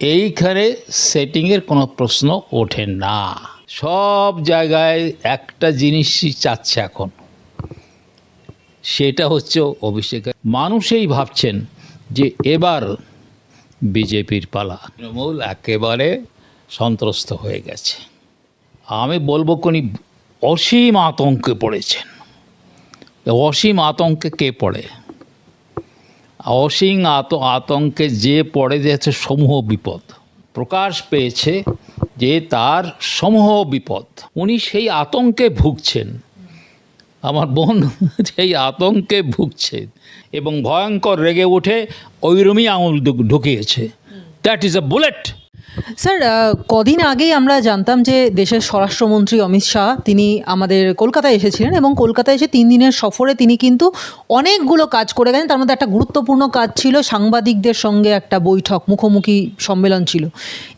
এইখানে সেটিংয়ের কোনো প্রশ্ন ওঠে না। সব জায়গায় একটা জিনিসই চাচ্ছে এখন। সেটা হচ্ছে অভিষেক। মানুষেই ভাবছেন যে এবার বিজেপির পালা। তৃণমূল একেবারে সন্ত্রস্ত হয়ে গেছে। আমি বলব কোনি, অসীম আতঙ্কে পড়েছেন। অসীম আতঙ্কে কে পড়ে? অসীম আত আতঙ্কে যে পড়ে যাচ্ছে সমূহ বিপদ। প্রকাশ পেয়েছে যে তার সমূহ বিপদ। উনি সেই আতঙ্কে ভুগছেন। আমার বোন সেই আতঙ্কে ভুগছে এবং ভয়ঙ্কর রেগে উঠে ওইরমই আঙুল ঢুকিয়েছে। That is a bullet sir কদিন আগেই আমরা জানতাম যে দেশের স্বরাষ্ট্রমন্ত্রী অমিত শাহ তিনি আমাদের কলকাতায় এসেছিলেন এবং কলকাতায় এসে তিন দিনের সফরে তিনি কিন্তু অনেকগুলো কাজ করে গেছেন তার মধ্যে একটা গুরুত্বপূর্ণ কাজ ছিল সাংবাদিকদের সঙ্গে একটা বৈঠক, মুখোমুখি সম্মেলন ছিল।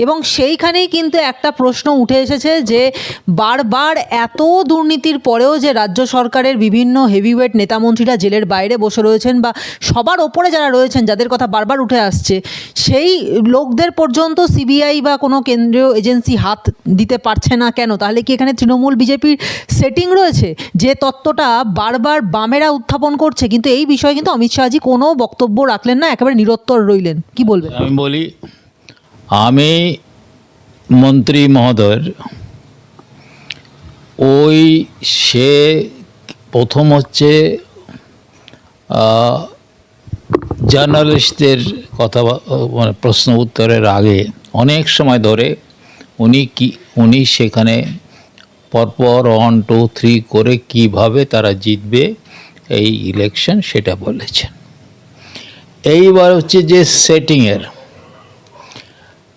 এবং সেইখানেই কিন্তু একটা প্রশ্ন উঠে এসেছে যে বারবার এত দুর্নীতির পরেও যে রাজ্য সরকারের বিভিন্ন হেভিওয়েট নেতামন্ত্রীরা জেলের বাইরে বসে রয়েছেন বা সবার ওপরে যারা রয়েছেন, যাদের কথা বারবার উঠে আসছে, সেই লোকদের পর্যন্ত সিবিআই বা কোনো কেন্দ্রীয় এজেন্সি হাত দিতে পারছে না কেন? তাহলে কি এখানে তৃণমূল বিজেপির সেটিং রয়েছে? যে তত্ত্বটা বারবার বামেরা উত্থাপন করছে, কিন্তু এই বিষয়ে কিন্তু অমিত শাহজি কোনো বক্তব্য রাখলেন না, একেবারে নিরত্তর রইলেন। কি বলবেন? আমি বলি, আমি মন্ত্রী মহোদয়ের ওই সে প্রথম হচ্ছে জার্নালিস্টদের কথা মানে প্রশ্ন উত্তরের আগে অনেক সময় ধরে উনি কি, উনি সেখানে পরপর ওয়ান টু থ্রি করে কীভাবে তারা জিতবে এই ইলেকশন সেটা বলেছেন। এইবার হচ্ছে যে সেটিংয়ের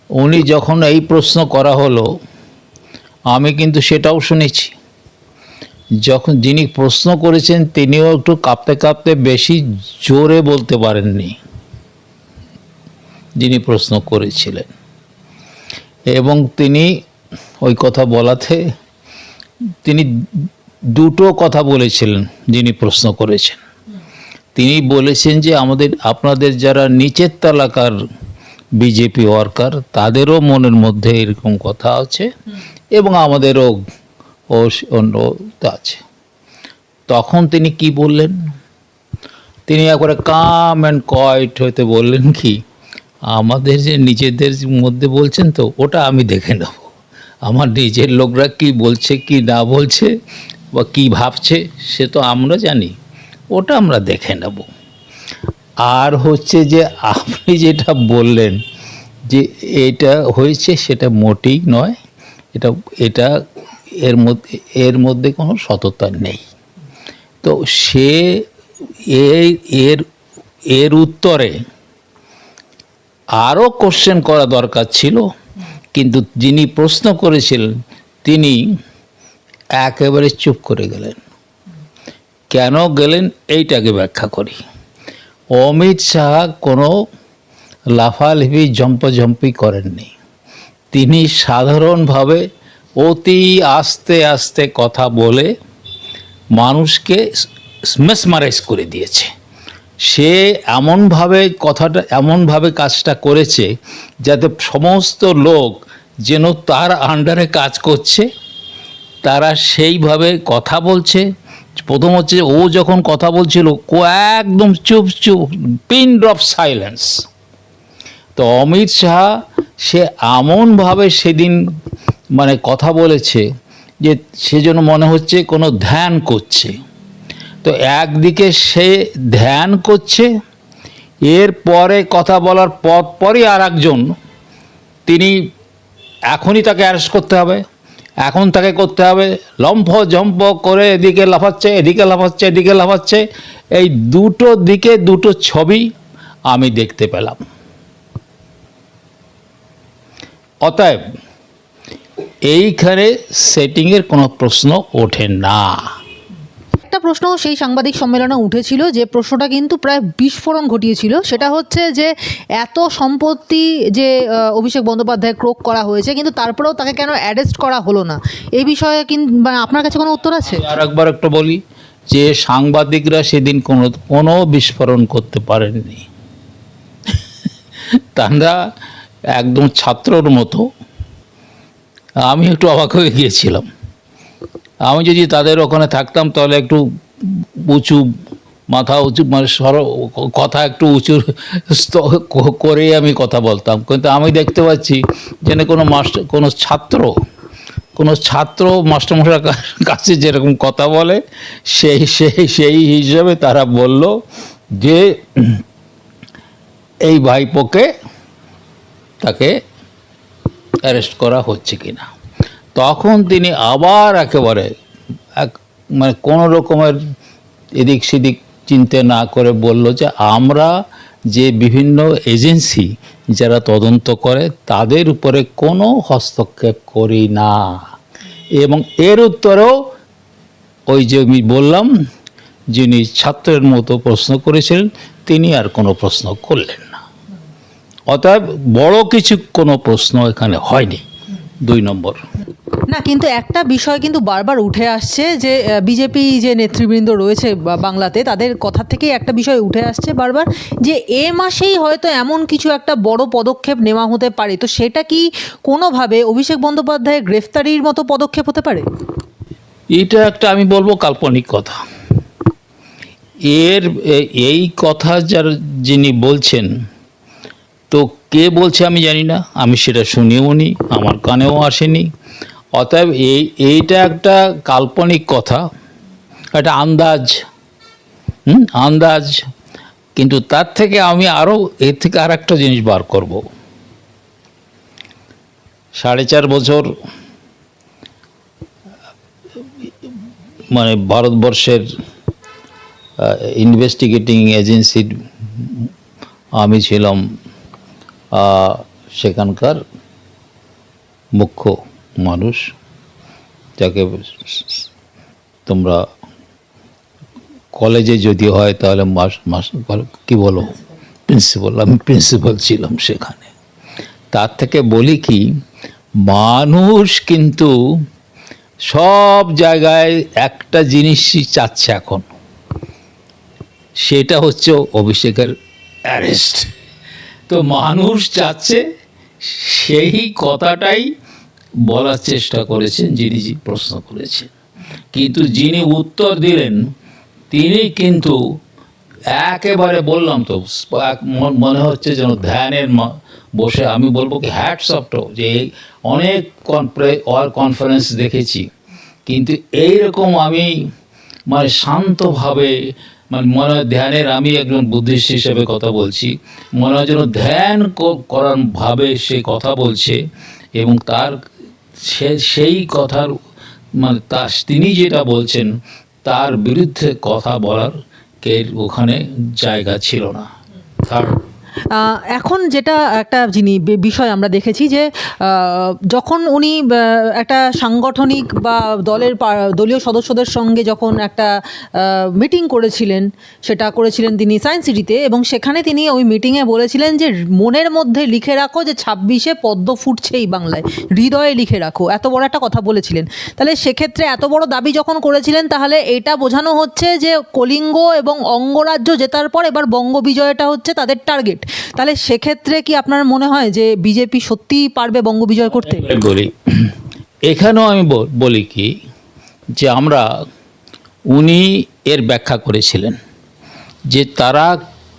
উনি যখন এই প্রশ্ন করা হলো, আমি কিন্তু সেটাও শুনেছি। যখন যিনি প্রশ্ন করেছেন তিনিও একটু কাঁপতে কাঁপতে বেশি জোরে বলতে পারেননি, যিনি প্রশ্ন করেছিলেন। এবং তিনি ওই কথা বলাতে তিনি দুটো কথা বলেছিলেন যিনি প্রশ্ন করেছেন। তিনি বলেছেন যে আমাদের, আপনাদের যারা নিচের তালাকার বিজেপি ওয়ার্কার, তাদেরও মনের মধ্যে এরকম কথা আছে এবং আমাদেরও অন্য আছে। তখন তিনি কি বললেন? তিনি একবারে কাম অ্যান্ড কয়েট হতে বললেন কি? আমাদের যে নিজেদের মধ্যে বলছেন তো, ওটা আমি দেখে নেব। আমার নিজের লোকরা কি বলছে, কি না বলছে, বা কি ভাবছে, সে তো আমরা জানি। ওটা আমরা দেখে নেব। আর হচ্ছে যে আপনি যেটা বললেন, যে এটা হয়েছে, সেটা মোটেই নয়। এটা এটা এর মধ্যে এর মধ্যে কোনো সততা নেই। তো সে এর এর উত্তরে আরও কোশ্চেন করা দরকার ছিল, কিন্তু যিনি প্রশ্ন করেছিলেন, তিনি একেবারে চুপ করে গেলেন। কেন গেলেন? এইটাকে ব্যাখ্যা করি। অমিত শাহ কোনো লাফালাফি জম্পাজম্পি করেননি। তিনি সাধারণভাবে অতি আস্তে আস্তে কথা বলে মানুষকে মেসমারাইজ করে দিয়েছে। সে এমনভাবে কথাটা, এমনভাবে কাজটা করেছে যাতে সমস্ত লোক যেন তার আন্ডারে কাজ করছে, তারা সেইভাবে কথা বলছে। প্রথম হচ্ছে ও যখন কথা বলছিল একদম চুপ চুপ পিন ড্রপ সাইলেন্স তো অমিত শাহ সে এমনভাবে সেদিন মানে কথা বলেছে যে সে সেজন্য মনে হচ্ছে কোনো ধ্যান করছে। তো একদিকে সে ধ্যান করছে, এর পরে কথা বলার পর পরই আর একজন তিনি এখনই তাকে অ্যারেস্ট করতে হবে, এখন তাকে করতে হবে, লম্ফ জম্প করে এদিকে লাফাচ্ছে এদিকে লাফাচ্ছে এদিকে লাফাচ্ছে, এই দুটো দিকে দুটো ছবি আমি দেখতে পেলাম। অতএব, এইখানে সেটিংয়ের কোনো প্রশ্ন ওঠে না। একটা প্রশ্ন সেই সাংবাদিক সম্মেলনে উঠেছিল যে প্রশ্নটা কিন্তু প্রায় বিস্ফোরণ ঘটিয়েছিল। সেটা হচ্ছে যে এত সম্পত্তি যে অভিষেক বন্দ্যোপাধ্যায় ক্রোক করা হয়েছে, কিন্তু তারপরেও তাকে কেন অ্যারেস্ট করা হলো না? এই বিষয়ে কিন্তু মানে আপনার কাছে কোনো উত্তর আছে? আর একবার একটা বলি যে সাংবাদিকরা সেদিন কোনো কোনো বিস্ফোরণ করতে পারেননি। তারা একদম ছাত্রর মতো। আমি একটু অবাক হয়ে গিয়েছিলাম। আমি যদি তাদের ওখানে থাকতাম, তাহলে একটু উঁচু মাথা উঁচু মানে সর, কথা একটু উঁচু করে আমি কথা বলতাম। কিন্তু আমি দেখতে পাচ্ছি যেন কোনো মাস্টার কোনো ছাত্র কোনো ছাত্র মাস্টারমশাইয়ের কা- কাছে যেরকম কথা বলে, সেই সেই সেই হিসাবে তারা বলল যে এই ভাইপোকে তাকে অ্যারেস্ট করা হচ্ছে কিনা। তখন তিনি আবার একেবারে এক মানে কোনো রকমের এদিক সেদিক চিন্তা না করে বলল যে, আমরা যে বিভিন্ন এজেন্সি যারা তদন্ত করে, তাদের উপরে কোনো হস্তক্ষেপ করি না। এবং এর উত্তরেও ওই যে আমি বললাম, যিনি ছাত্রের মতো প্রশ্ন করেছিলেন, তিনি আর কোনো প্রশ্ন করলেন না। অতএব বড় কিছু কোনো প্রশ্ন এখানে হয়নি। দুই নম্বর। না কিন্তু একটা বিষয় কিন্তু বারবার উঠে আসছে যে বিজেপি যে নেতৃবৃন্দ রয়েছে বাংলাতে তাদের কথা থেকেই একটা বিষয় উঠে আসছে বারবার যে এ মাসেই হয়তো এমন কিছু একটা বড় পদক্ষেপ নেওয়া হতে পারে। তো সেটা কি কোনোভাবে অভিষেক বন্দ্যোপাধ্যায়ের গ্রেফতারির মতো পদক্ষেপ হতে পারে? এটা একটা আমি বলব কাল্পনিক কথা। এর এই কথা যার যিনি বলছেন তো কে বলছে আমি জানি না। আমি সেটা শুনিও নি, আমার কানেও আসেনি। অতএব এই, এইটা একটা কাল্পনিক কথা, একটা আন্দাজ। হুম, আন্দাজ। কিন্তু তার থেকে আমি আরও এর থেকে আর একটা জিনিস বার করব। সাড়ে চার বছর মানে ভারতবর্ষের ইনভেস্টিগেটিং এজেন্সির আমি ছিলাম সেখানকার মুখ্য মানুষ যাকে তোমরা কলেজে যদি হয় তাহলে মাস মাস, কি বলো প্রিন্সিপাল আমি প্রিন্সিপাল ছিলাম সেখানে। তার থেকে বলি কি, মানুষ কিন্তু সব জায়গায় একটা জিনিসই চাচ্ছে এখন। সেটা হচ্ছে অভিষেকের অ্যারেস্ট তো মানুষ চাচ্ছে সেই কথাটাই বলার চেষ্টা করেছেন যিনি প্রশ্ন করেছেন। কিন্তু যিনি উত্তর দিলেন, তিনি কিন্তু একেবারে বললাম তো মন- হচ্ছে যেন ধ্যানের বসে। আমি বলব কি হ্যাটস অফ যে অনেক কনফারেন্স দেখেছি। কিন্তু এইরকম আমি মানে শান্তভাবে মানে মনে হয় ধ্যানের আমি একজন বুদ্ধিস্ট হিসেবে কথা বলছি। মনে হয় যেন ধ্যান করার ভাবে সে কথা বলছে এবং তার সে সেই কথার মানে তা তিনি যেটা বলছেন তার বিরুদ্ধে কথা বলার কে ওখানে জায়গা ছিল না। আহ, এখন যেটা একটা যিনি বিষয় আমরা দেখেছি যে যখন উনি একটা সাংগঠনিক বা দলের দলীয় সদস্যদের সঙ্গে যখন একটা মিটিং করেছিলেন, সেটা করেছিলেন তিনি সায়েন্স সিটিতে এবং সেখানে তিনি ওই মিটিংয়ে বলেছিলেন যে, মনের মধ্যে লিখে রাখো যে ছাব্বিশে পদ্ম ফুটছে এই বাংলায়। হৃদয়ে লিখে রাখো। এত বড় একটা কথা বলেছিলেন। তাহলে সেক্ষেত্রে এত বড় দাবি যখন করেছিলেন, তাহলে এটা বোঝানো হচ্ছে যে, কলিঙ্গ এবং অঙ্গরাজ্য জেতার পর এবার বঙ্গ বিজয়টা হচ্ছে তাদের টার্গেট তাহলে সেক্ষেত্রে কি আপনার মনে হয় যে বিজেপি সত্যিই পারবে বঙ্গ বিজয় করতে বলি, এখানেও আমি বলি কি, যে আমরা, উনি এর ব্যাখ্যা করেছিলেন, যে তারা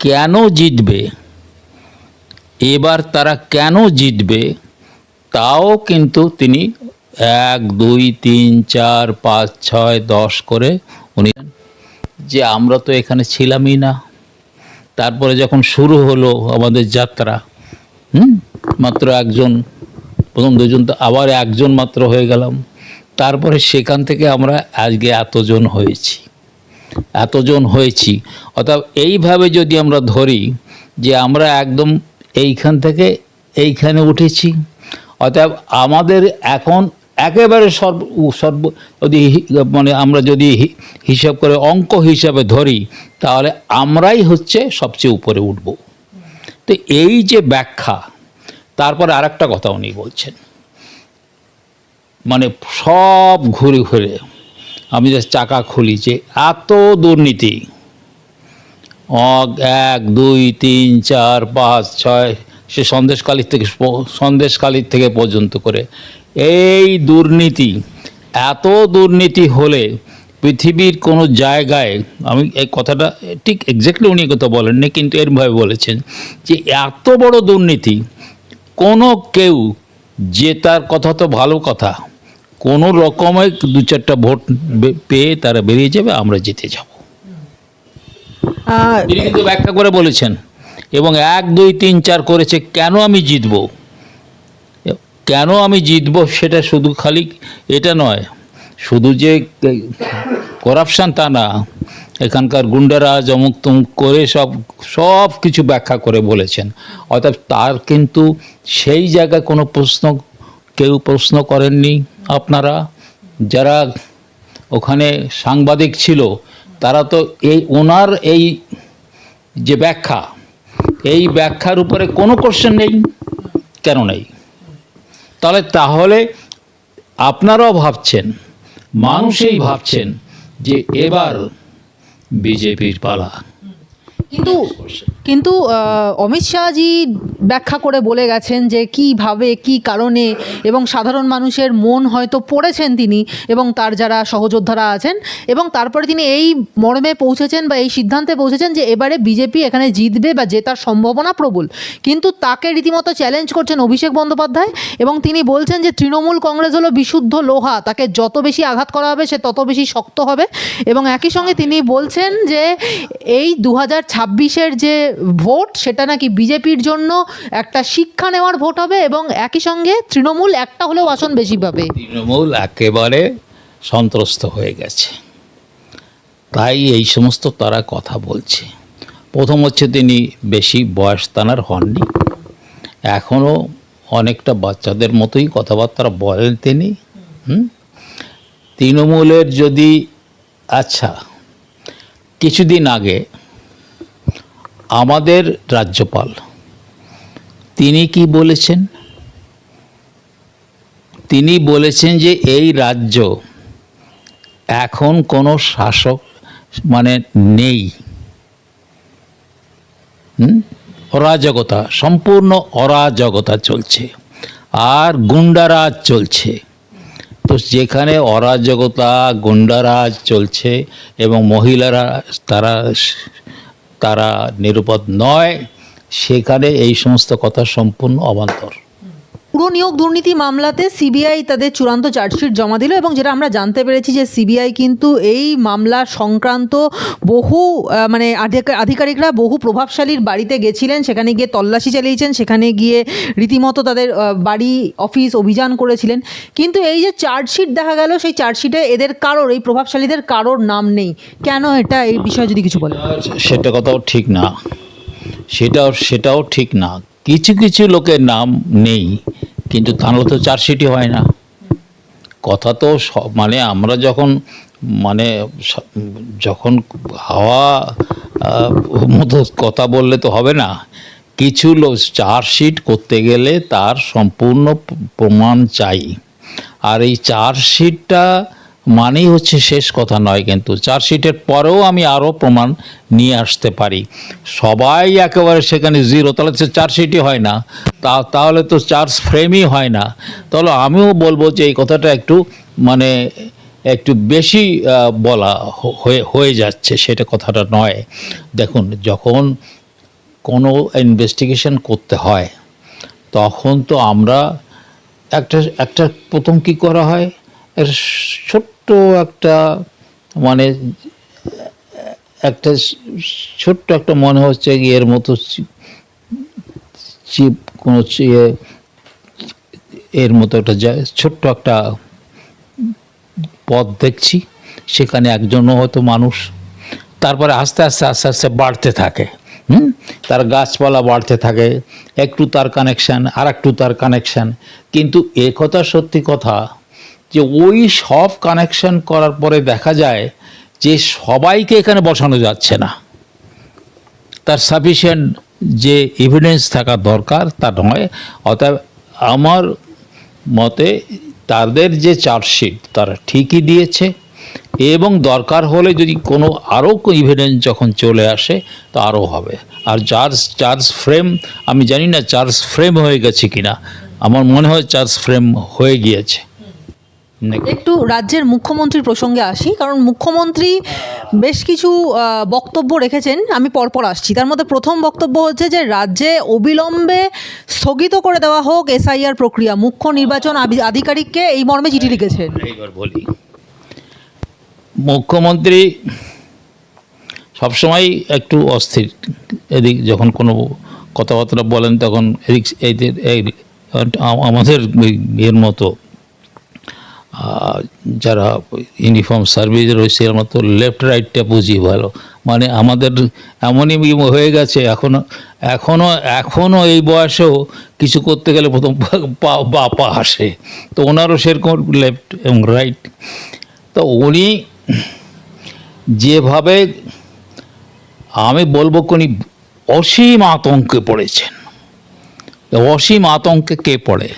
কেন জিতবে, এবার তারা কেন জিতবে, তাও কিন্তু তিনি এক, দুই, তিন, চার, পাঁচ, ছয়, দশ করে উনি যে আমরা তো এখানে ছিলামই না। তারপরে যখন শুরু হলো আমাদের যাত্রা, হুম? মাত্র একজন, প্রথম দুজন তো আবার একজন মাত্র হয়ে গেলাম। তারপরে সেখান থেকে আমরা আজকে এতজন হয়েছি। এতজন হয়েছি। অর্থাৎ এইভাবে যদি আমরা ধরি যে আমরা একদম এইখান থেকে এইখানে উঠেছি, অর্থাৎ আমাদের এখন একেবারে সর্ব সর্ব, যদি মানে আমরা যদি হিসাব করে অঙ্ক হিসাবে ধরি, তাহলে আমরাই হচ্ছে সবচেয়ে উপরে উঠব। তো এই যে ব্যাখ্যা, তারপরে আরেকটা কথা উনি বলছেন। মানে সব ঘুরে ঘুরে, আমি যে চাকা খুলি যে এত দুর্নীতি। এক, দুই, তিন, চার, পাঁচ, ছয় সে সন্দেশকালীর থেকে সন্দেশকালীর থেকে পর্যন্ত করে। এই দুর্নীতি এত দুর্নীতি হলে পৃথিবীর কোনো জায়গায় আমি এই কথাটা ঠিক এক্স্যাক্টলি উনি কথা বলেননি কিন্তু এরভাবে বলেছেন যে এত বড় দুর্নীতি কোনো কেউ জেতার কথা তো ভালো কথা কোনো রকমে দু চারটা ভোট পেয়ে তারা বেরিয়ে যাবে আমরা জিতে যাব। তিনি কিন্তু ব্যাখ্যা করে বলেছেন। এবং এক, দুই, তিন, চার করেছে, কেন আমি জিতব? কেন আমি জিতব সেটা শুধু খালি এটা নয়, শুধু যে করাপশান তা না, এখানকার গুন্ডারাজ অমুক তমুক করে সব সব কিছু ব্যাখ্যা করে বলেছেন। অর্থাৎ তার কিন্তু সেই জায়গায় কোনো প্রশ্ন, কেউ প্রশ্ন করেননি আপনারা। যারা ওখানে সাংবাদিক ছিল, তারা তো এই, ওনার এই যে ব্যাখ্যা এই ব্যাখ্যার উপরে কোনো কোশ্চেন নেই। কেন নেই? তাহলে তাহলে আপনারাও ভাবছেন, মানুষই ভাবছেন যে এবার বিজেপির পালা। কিন্তু কিন্তু অমিত শাহজি ব্যাখ্যা করে বলে গেছেন যে কীভাবে কি কারণে এবং সাধারণ মানুষের মন হয়তো পড়েছেন তিনি এবং তার যারা সহযোদ্ধারা আছেন এবং তারপরে তিনি এই মর্মে পৌঁছেছেন বা এই সিদ্ধান্তে পৌঁছেছেন যে এবারে বিজেপি এখানে জিতবে বা জেতার সম্ভাবনা প্রবল। কিন্তু তাকে রীতিমতো চ্যালেঞ্জ করছেন অভিষেক বন্দ্যোপাধ্যায় এবং তিনি বলছেন যে তৃণমূল কংগ্রেস হলো বিশুদ্ধ লোহা, তাকে যত বেশি আঘাত করা হবে সে তত বেশি শক্ত হবে এবং একই সঙ্গে তিনি বলছেন যে এই দু হাজার যে ভোট সেটা নাকি বিজেপির জন্য একটা শিক্ষা নেওয়ার ভোট হবে এবং একই সঙ্গে তৃণমূল একটা হলেও আসন বেশি পাবে। তৃণমূল একেবারে সন্ত্রস্ত হয়ে গেছে। তাই এই সমস্ত তারা কথা বলছে। প্রথম হচ্ছে তিনি বেশি বয়স তানার হননি। এখনও অনেকটা বাচ্চাদের মতোই কথাবার্তা বলেন তিনি। হুম? তৃণমূলের যদি আচ্ছা কিছুদিন আগে আমাদের রাজ্যপাল তিনি কি বলেছেন? তিনি বলেছেন যে এই রাজ্য এখন কোনো শাসক মানে নেই। অরাজকতা, সম্পূর্ণ অরাজকতা চলছে। আর গুন্ডারাজ চলছে। তো যেখানে অরাজকতা, গুন্ডারাজ চলছে এবং মহিলারা তারা তারা নিরাপদ নয় সেখানে এই সমস্ত কথা সম্পূর্ণ অবান্তর। পুরো নিয়োগ দুর্নীতি মামলাতে সিবিআই তাদের চূড়ান্ত চার্জশিট জমা দিল এবং যেটা আমরা জানতে পেরেছি যে সিবিআই কিন্তু এই মামলা সংক্রান্ত বহু মানে আধিকারিকরা বহু প্রভাবশালীর বাড়িতে গেছিলেন সেখানে গিয়ে তল্লাশি চালিয়েছেন সেখানে গিয়ে রীতিমতো তাদের বাড়ি অফিস অভিযান করেছিলেন। কিন্তু এই যে চার্জশিট দেখা গেল সেই চার্জশিটে এদের কারোর এই প্রভাবশালীদের কারোর নাম নেই। কেন এটা এই বিষয়ে যদি কিছু বলে সেটা কথাও ঠিক না। সেটাও সেটাও ঠিক না। কিছু কিছু লোকের নাম নেই, কিন্তু তাহলে তো চার্জশিটই হয় না। কথা তো মানে আমরা যখন মানে যখন হাওয়া মতো কথা বললে তো হবে না। কিছু লোক চার্জশিট করতে গেলে তার সম্পূর্ণ প্রমাণ চাই। আর এই চার্জশিটটা মানেই হচ্ছে শেষ কথা নয় কিন্তু চার্জশিটের পরেও আমি আরও প্রমাণ নিয়ে আসতে পারি। সবাই একেবারে সেখানে জিরো তাহলে সে চার্জশিটই হয় না। তা, তাহলে তো চার্জ ফ্রেমই হয় না। তাহলে আমিও বলব যে এই কথাটা একটু মানে একটু বেশি বলা হয়ে যাচ্ছে, সেটা কথাটা নয়। দেখুন, যখন কোনো ইনভেস্টিগেশন করতে হয়, তখন তো আমরা একটা একটা প্রথম কি করা হয়? একটা ছোট্ট একটা মানে একটা ছোট্ট একটা মনে হচ্ছে এর মতো চিপ কোনো এর মতো একটা ছোট্ট একটা পথ দেখছি। সেখানে একজনও হয়তো মানুষ। তারপরে আস্তে আস্তে আস্তে আস্তে বাড়তে থাকে। হুম? তার গাছপালা বাড়তে থাকে। একটু তার কানেকশান আর একটু তার কানেকশান কিন্তু এ কথা সত্যি কথা যে ওই সব কানেকশান করার পরে দেখা যায় যে সবাইকে এখানে বসানো যাচ্ছে না। তার সাফিসিয়েন্ট যে এভিডেন্স থাকা দরকার তা নয়। অতএব আমার মতে তাদের যে চার্জশিট তারা ঠিকই দিয়েছে এবং দরকার হলে যদি কোনো আরও ইভিডেন্স যখন চলে আসে তো আরও হবে। আর চার্জ চার্জ ফ্রেম আমি জানি না চার্জ ফ্রেম হয়ে গেছে কিনা। আমার মনে হয় চার্জ ফ্রেম হয়ে গিয়েছে? একটু রাজ্যের মুখ্যমন্ত্রীর প্রসঙ্গে আসি কারণ মুখ্যমন্ত্রী বেশ কিছু বক্তব্য রেখেছেন আমি পরপর আসছি। তার মধ্যে প্রথম বক্তব্য হচ্ছে যে রাজ্যে অবিলম্বে স্থগিত করে দেওয়া হোক এসআইআর প্রক্রিয়া। মুখ্য নির্বাচন আধিকারিককে এই মর্মে চিঠি লিখেছেন। বলি। মুখ্যমন্ত্রী সবসময় একটু অস্থির। এদিক যখন কোনো কথাবার্তা বলেন তখন এদিক আমাদের এর মতো যারা ইউনিফর্ম সার্ভিস রয়েছে মতো লেফট রাইটটা বুঝি ভালো। মানে আমাদের এমনই হয়ে গেছে এখনও এখনও এখনও এই বয়সেও কিছু করতে গেলে প্রথম পা বা পা আসে। তো ওনারও সেরকম লেফট এবং রাইট তো উনি যেভাবে, আমি বলব কোনি অসীম আতঙ্কে পড়েছেন। অসীম আতঙ্কে কে পড়ে?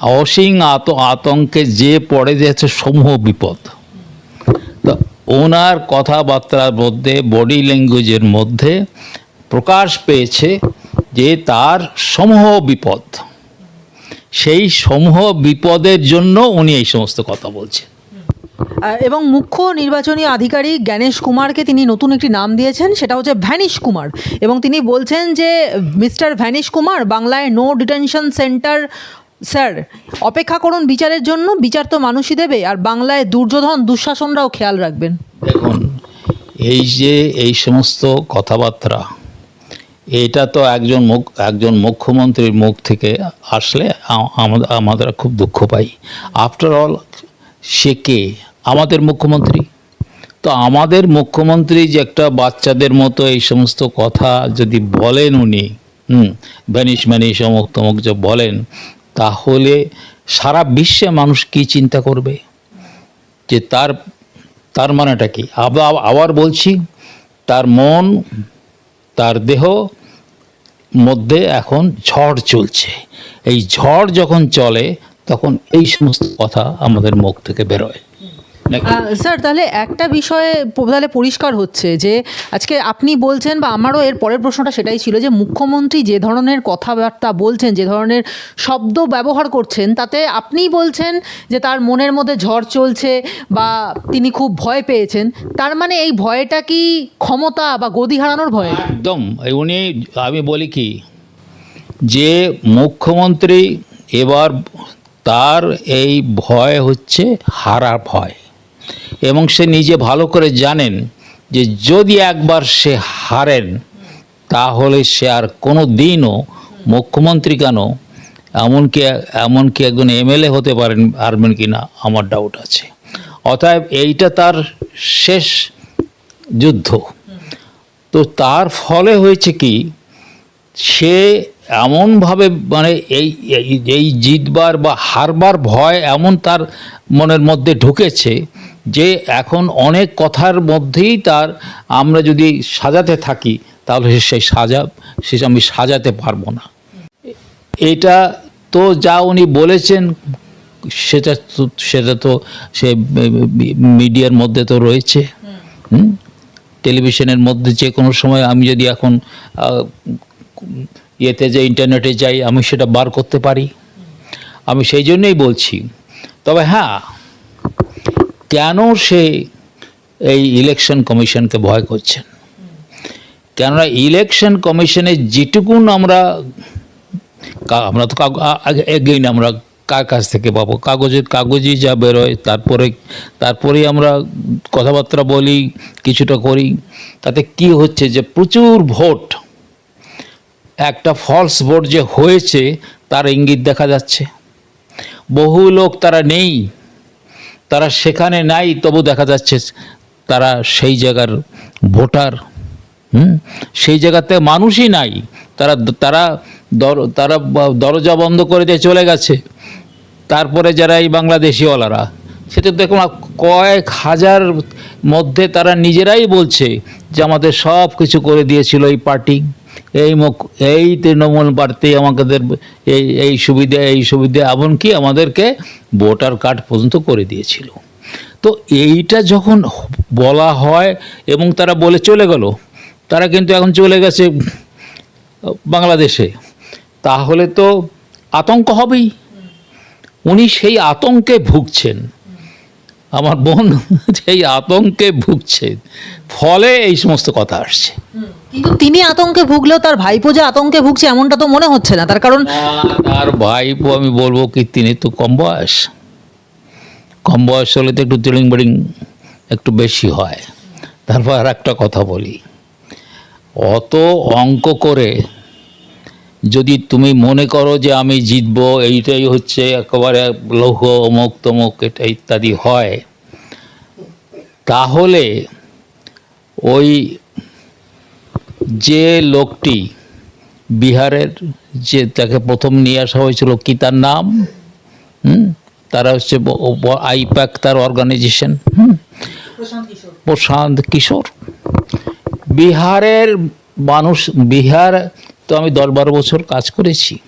অসীম আত আতঙ্কে যে পড়ে যাচ্ছে সমূহ বিপদ। ওনার কথাবার্তার মধ্যে বডি ল্যাঙ্গুয়েজের মধ্যে প্রকাশ পেয়েছে যে তার সমূহ বিপদ। সেই সমূহ বিপদের জন্য উনি এই সমস্ত কথা বলছেন। এবং মুখ্য নির্বাচনী আধিকারিক জ্ঞানেশ কুমারকে তিনি নতুন একটি নাম দিয়েছেন, সেটা হচ্ছে ভ্যানিশ কুমার। এবং তিনি বলছেন যে, মিস্টার ভ্যানিশ কুমার বাংলায় নো ডিটেনশন সেন্টার স্যার, অপেক্ষা করুন বিচারের জন্য। বিচার তো মানুষই দেবে, আর বাংলায় দুর্যোধন, দুঃশাসনরাও খেয়াল রাখবেন। দেখুন, এই যে এই সমস্ত কথাবার্তা, এটা তো একজন মুখ, একজন মুখ্যমন্ত্রীর মুখ থেকে আসলে আমাদের খুব দুঃখ পাই। আফটার অল সে কে? আমাদের মুখ্যমন্ত্রী? তো আমাদের মুখ্যমন্ত্রী যে একটা বাচ্চাদের মতো এই সমস্ত কথা যদি বলেন উনি, হুম ভ্যানিশ ম্যানিশ অমুক তমুক যে বলেন তাহলে সারা বিশ্বে মানুষ কি চিন্তা করবে? যে তার তার মানেটা কি? আবার আবার বলছি, তার মন, তার দেহ মধ্যে এখন ঝড় চলছে। এই ঝড় যখন চলে, তখন এই সমস্ত কথা আমাদের মুখ থেকে বেরোয়। স্যার তাহলে একটা বিষয়ে তাহলে পরিষ্কার হচ্ছে যে আজকে আপনি বলছেন বা আমারও এর পরের প্রশ্নটা সেটাই ছিল যে মুখ্যমন্ত্রী যে ধরনের কথাবার্তা বলছেন যে ধরনের শব্দ ব্যবহার করছেন তাতে আপনিই বলছেন যে তার মনের মধ্যে ঝড় চলছে বা তিনি খুব ভয় পেয়েছেন তার মানে এই ভয়টা কি ক্ষমতা বা গদি হারানোর ভয়? একদম। উনি আমি বলি কি যে মুখ্যমন্ত্রী এবার তার এই ভয় হচ্ছে হারা ভয়। এবং সে নিজে ভালো করে জানেন যে যদি একবার সে হারেন, তাহলে সে আর কোনো দিনও মুখ্যমন্ত্রী কেন? এমনকি এমনকি একজন এমএলএ হতে পারেন, পারবেন কি না আমার ডাউট আছে। অতএব এইটা তার শেষ যুদ্ধ। তো তার ফলে হয়েছে কি, সে এমনভাবে মানে এই, এই- এই জিতবার বা হারবার ভয় এমন তার মনের মধ্যে ঢুকেছে যে এখন অনেক কথার মধ্যেই তার আমরা যদি সাজাতে থাকি, তাহলে সেই সাজা, সে আমি সাজাতে পারব না। এটা তো যা উনি বলেছেন, সেটা তো সেটা তো সে মিডিয়ার মধ্যে তো রয়েছে। টেলিভিশনের মধ্যে যে কোনো সময় আমি যদি এখন ইয়েতে যে ইন্টারনেটে যাই, আমি সেটা বার করতে পারি। আমি সেই জন্যই বলছি। তবে হ্যাঁ কেন সে এই ইলেকশন কমিশনকে ভয় করছেন? কেননা ইলেকশন কমিশনে যেটুকুন আমরা আমরা তো এগেইন আমরা কার কাছ থেকে পাবো? কাগজের কাগজই যা বেরোয়, তারপরে তারপরেই আমরা কথাবার্তা বলি, কিছুটা করি। তাতে কি হচ্ছে যে প্রচুর ভোট, একটা ফলস ভোট যে হয়েছে, তার ইঙ্গিত দেখা যাচ্ছে। বহু লোক তারা নেই। তারা সেখানে নাই, তবু দেখা যাচ্ছে তারা সেই জায়গার ভোটার, হুম? সেই জায়গাতে মানুষই নাই। তারা তারা দর- তারা দরজা বন্ধ করে দিয়ে চলে গেছে। তারপরে যারা এই বাংলাদেশিওয়ালারা সেটা দেখুন কয়েক হাজার মধ্যে তারা নিজেরাই বলছে যে আমাদের সব কিছু করে দিয়েছিল এই পার্টি। এই মুখ এই তৃণমূল পার্টি আমাদের এই এই সুবিধা এই সুবিধা এমনকি আমাদেরকে ভোটার কার্ড পর্যন্ত করে দিয়েছিল। তো এইটা যখন বলা হয় এবং তারা বলে চলে গেল, তারা কিন্তু এখন চলে গেছে বাংলাদেশে, তাহলে তো আতঙ্ক হবেই। উনি সেই আতঙ্কে ভুগছেন। আমার বোন সেই আতঙ্কে ভুগছেন ফলে এই সমস্ত কথা আসছে। কিন্তু তিনি আতঙ্কে ভুগলেও তার ভাইপো যে আতঙ্কে ভুগছে এমনটা তো মনে হচ্ছে না। তার কারণ তার ভাইপো আমি বলব কি, তিনি তো কম বয়স। কম বয়স হলে তো একটু তিলিং বিড়িং একটু বেশি হয়। তারপর আর একটা কথা বলি। অত অঙ্ক করে যদি তুমি মনে করো যে আমি জিতবো, এইটাই হচ্ছে একেবারে লৌহ অমুক তমুক এটা ইত্যাদি হয়, তাহলে ওই যে লোকটি বিহারের যে তাকে প্রথম নিয়ে আসা হয়েছিল কি তার নাম? হুম? তারা হচ্ছে আইপ্যাক তার অর্গানাইজেশন হুম? প্রশান্ত কিশোর। বিহারের মানুষ বিহার তো আমি দশ বারো বছর কাজ করেছি।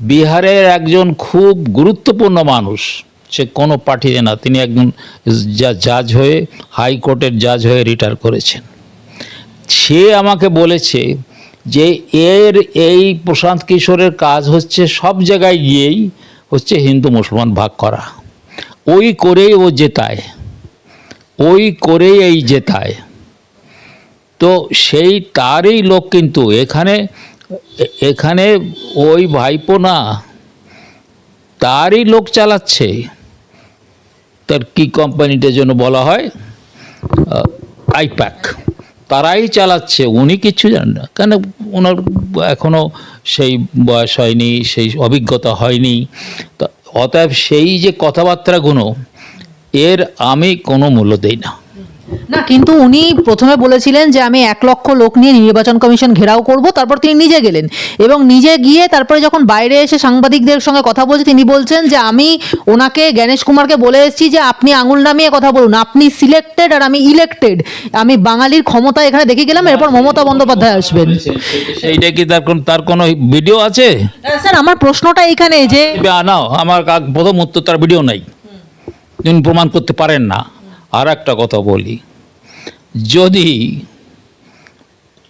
বিহারের একজন খুব গুরুত্বপূর্ণ মানুষ সে কোনো পার্টিতে না তিনি একজন যা- জাজ হয়ে হাইকোর্টের জাজ হয়ে রিটায়ার করেছেন। সে আমাকে বলেছে যে এর এই প্রশান্ত কিশোরের কাজ হচ্ছে সব জায়গায় গিয়েই হচ্ছে হিন্দু মুসলমান ভাগ করা। ওই করেই ও জেতায়। ওই করেই এই জেতায়। তো সেই তারই লোক কিন্তু এখানে এখানে ওই ভাইপো না, তারই লোক চালাচ্ছে। তার কি কোম্পানিটার জন্য বলা হয় আইপ্যাক। তারাই চালাচ্ছে, উনি কিছু জানেন না। কেন ওনার এখনও সেই বয়স হয়নি, সেই অভিজ্ঞতা হয়নি। অতএব সেই যে কথাবার্তাগুলো, এর আমি কোনো মূল্য দেই না। না কিন্তু উনি প্রথমে বলেছিলেন যে আমি এক লক্ষ লোক নিয়ে নির্বাচন কমিশন ঘেরাও করব তারপর তিনি নিজে গেলেন। এবং নিজে গিয়ে তারপরে যখন বাইরে এসে সাংবাদিকদের সঙ্গে কথা বলছে তিনি বলছেন যে আমি ওনাকে গণেশ কুমারকে বলে এসেছি যে আপনি আঙুল নামিয়ে কথা বলুন আপনি সিলেক্টেড আর আমি ইলেক্টেড আমি বাঙালির ক্ষমতা এখানে দেখে গেলাম এরপর মমতা বন্দ্যোপাধ্যায় আসবেন। সেইটা কি তার কোন তার কোনো ভিডিও আছে? হ্যাঁ, স্যার আমার প্রশ্নটা এখানে যে নাও আমার প্রথম উত্তর তার ভিডিও নাই। তিনি প্রমাণ করতে পারেন না। আর একটা কথা বলি। যদি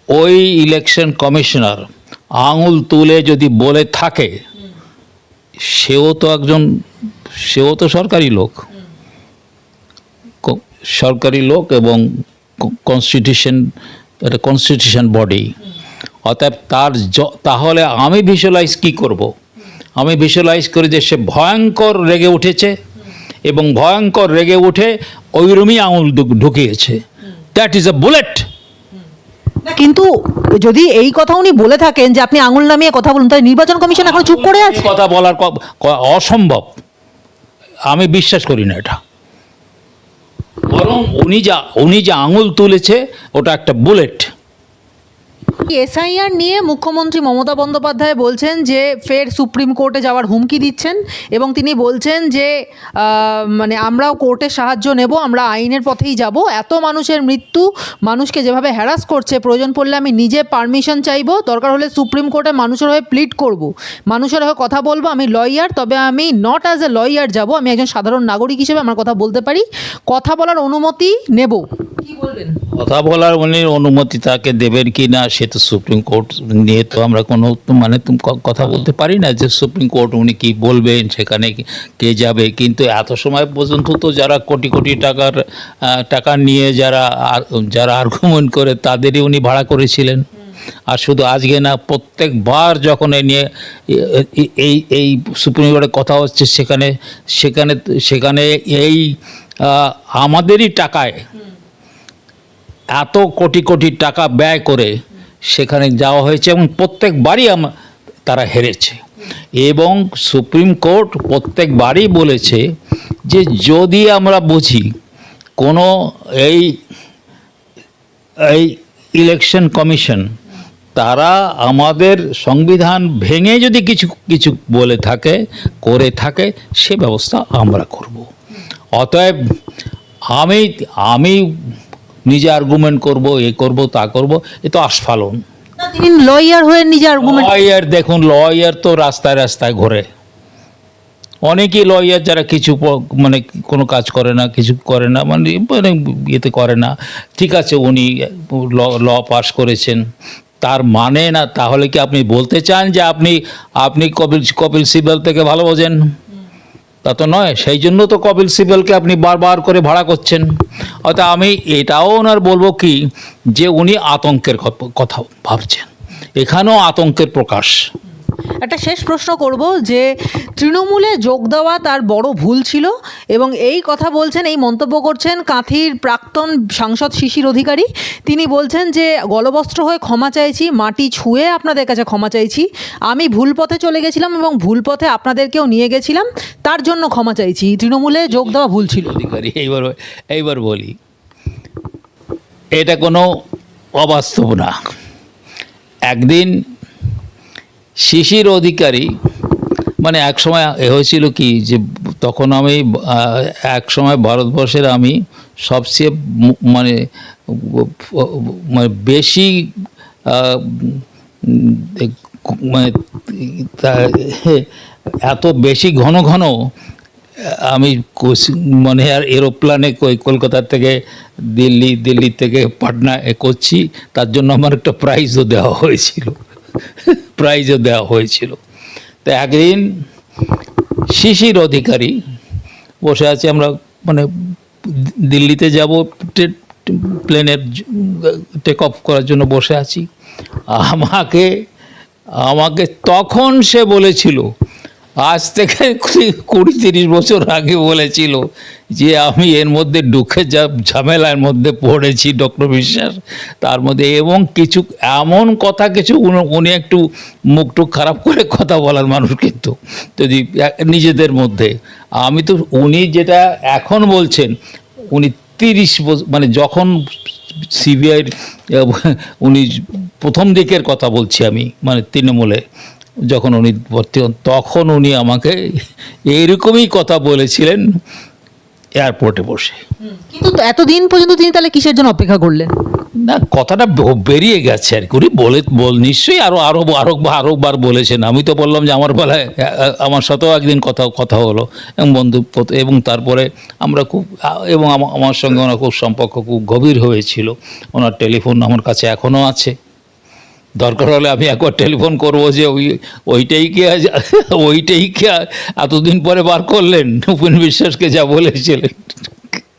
ওই ইলেকশন কমিশনার আঙুল তুলে যদি বলে থাকে, সেও তো একজন, সেও তো সরকারি লোক। সরকারি লোক এবং কনস্টিটিউশন একটা কনস্টিটিউশন বডি অতএব তার তাহলে আমি ভিজুয়ালাইজ কি করব। আমি ভিজুয়ালাইজ করি যে সে ভয়ঙ্কর রেগে উঠেছে এবং ভয়ঙ্কর রেগে উঠে ওইরমই আঙুল ঢুকিয়েছে। দ্যাট ইজ আ বুলেট কিন্তু যদি এই কথা উনি বলে থাকেন যে আপনি আঙুল নামিয়ে কথা বলুন তাই নির্বাচন কমিশন এখন চুপ করে আছে। কথা বলার অসম্ভব। আমি বিশ্বাস করি না এটা। বরং উনি যা উনি যে আঙুল তুলেছে ওটা একটা বুলেট এসআইআর নিয়ে মুখ্যমন্ত্রী মমতা বন্দ্যোপাধ্যায় বলছেন যে ফের সুপ্রিম কোর্টে যাওয়ার হুমকি দিচ্ছেন এবং তিনি বলছেন যে মানে আমরাও কোর্টের সাহায্য নেব, আমরা আইনের পথেই যাব। এত মানুষের মৃত্যু, মানুষকে যেভাবে হ্যারাস করছে, প্রয়োজন পড়লে আমি নিজে পারমিশন চাইব, দরকার হলে সুপ্রিম কোর্টে মানুষের হয়ে প্লিট করব। মানুষের হয়ে কথা বলব, আমি লয়ার তবে আমি নট অ্যাজ এ লয়ার যাব, আমি একজন সাধারণ নাগরিক হিসেবে আমার কথা বলতে পারি। কথা বলার অনুমতি নেব। কথা বলার উনি অনুমতি তাকে দেবেন কি না, সে তো সুপ্রিম কোর্ট নিয়ে তো আমরা কোনো মানে কথা বলতে পারি না যে সুপ্রিম কোর্ট উনি কি বলবেন, সেখানে কে যাবে। কিন্তু এত সময় পর্যন্ত তো যারা কোটি কোটি টাকার টাকা নিয়ে যারা যারা আর্গুমেন্ট করে, তাদেরই উনি ভাড়া করেছিলেন। আর শুধু আজকে না, প্রত্যেকবার যখন এ নিয়ে এই এই সুপ্রিম কোর্টে কথা হচ্ছে, সেখানে সেখানে সেখানে এই আমাদেরই টাকায় এত কোটি কোটি টাকা ব্যয় করে সেখানে যাওয়া হয়েছে এবং প্রত্যেকবারই তারা হেরেছে। এবং সুপ্রিম কোর্ট প্রত্যেকবারই বলেছে যে যদি আমরা বুঝি কোনো এই এই ইলেকশন কমিশন তারা আমাদের সংবিধান ভেঙে যদি কিছু কিছু বলে থাকে, করে থাকে, সে ব্যবস্থা আমরা করব। অতএব আমি আমি নিজে আর্গুমেন্ট করব এ করব তা করব এ তো আস্ফালন। তিনি লয়ার হয়ে নিজে আর্গুমেন্ট লয়ার দেখুন লয়ার তো রাস্তায় রাস্তায় ঘোরে। অনেকেই লয়ার যারা কিছু মানে কোনো কাজ করে না কিছু করে না মানে মানে ইয়েতে করে না। ঠিক আছে উনি ল পাস করেছেন। তার মানে না তাহলে কি আপনি বলতে চান যে আপনি আপনি কপিল কপিল সিবাল থেকে ভালো বোঝেন? তা তো নয়, সেই জন্য তো কপিল সিবলকে আপনি বারবার করে ভাড়া করছেন। অর্থাৎ আমি এটাও ওনার বলব কি, যে উনি আতঙ্কের কথা ভাবছেন। এখানেও আতঙ্কের প্রকাশ। একটা শেষ প্রশ্ন করব যে তৃণমূলে যোগ দেওয়া তার বড় ভুল ছিল এবং এই কথা বলছেন, এই মন্তব্য করছেন কাঁথির প্রাক্তন সাংসদ শিশির অধিকারী। তিনি বলছেন যে, গলবস্ত্র হয়ে ক্ষমা চাইছি, মাটি ছুঁয়ে আপনাদের কাছে ক্ষমা চাইছি। আমি ভুল পথে চলে গেছিলাম এবং ভুল পথে আপনাদেরকেও নিয়ে গেছিলাম, তার জন্য ক্ষমা চাইছি। তৃণমূলে যোগ দেওয়া ভুল ছিল। অধিকারী, এইবার এইবার বলি। এটা কোনো অবাস্তব না। একদিন শিশির অধিকারী মানে এক সময় এ হয়েছিল কি যে তখন আমি এক সময় ভারতবর্ষের আমি সবচেয়ে মানে মানে বেশি মানে এত বেশি ঘন ঘন আমি মানে আর এরোপ্লানে কলকাতা থেকে দিল্লি দিল্লি থেকে পাটনা করছি, তার জন্য আমার একটা প্রাইজও দেওয়া হয়েছিল। প্রাইজও দেওয়া হয়েছিল। তো একদিন শিশির অধিকারী বসে আছে, আমরা মানে দিল্লিতে যাব প্লেনের টেক অফ করার জন্য বসে আছি। আমাকে আমাকে তখন সে বলেছিল আজ থেকে কুড়ি- তিরিশ বছর আগে বলেছিল যে আমি এর মধ্যে ঢুকে যা ঝামেলার মধ্যে পড়েছি, ডক্টর বিশ্বাস। তার মধ্যে এবং কিছু, এমন কথা কিছু উনি- একটু মুখ টুক খারাপ করে কথা বলার মানুষ কিন্তু, যদি নিজেদের মধ্যে। আমি তো, উনি যেটা এখন বলছেন, উনি তিরিশ মানে যখন সিবিআইয়ের উনি প্রথম দিকের কথা বলছি আমি মানে তৃণমূলে। যখন উনি ভর্তি হন তখন উনি আমাকে এইরকমই কথা বলেছিলেন এয়ারপোর্টে বসে। কিন্তু এতদিন পর্যন্ত তিনি তাহলে কিসের জন্য অপেক্ষা করলেন? না কথাটা বেরিয়ে গেছে আর কি। উনি বলে বল নিশ্চয়ই আরও আরও আরও আরোবার বলেছেন। আমি তো বললাম যে আমার বেলায় আমার সাথেও একদিন কথা কথা হলো এবং বন্ধু এবং তারপরে আমরা খুব এবং আমার সঙ্গে ওনার খুব সম্পর্ক খুব গভীর হয়েছিল। ওনার টেলিফোন আমার কাছে এখনও আছে। দরকার হলে আমি একবার টেলিফোন করব যে ওই, ওইটাই কে ওইটাই কে এতদিন পরে বার করলেন? উপেন বিশ্বাসকে যা বলেছিলেন।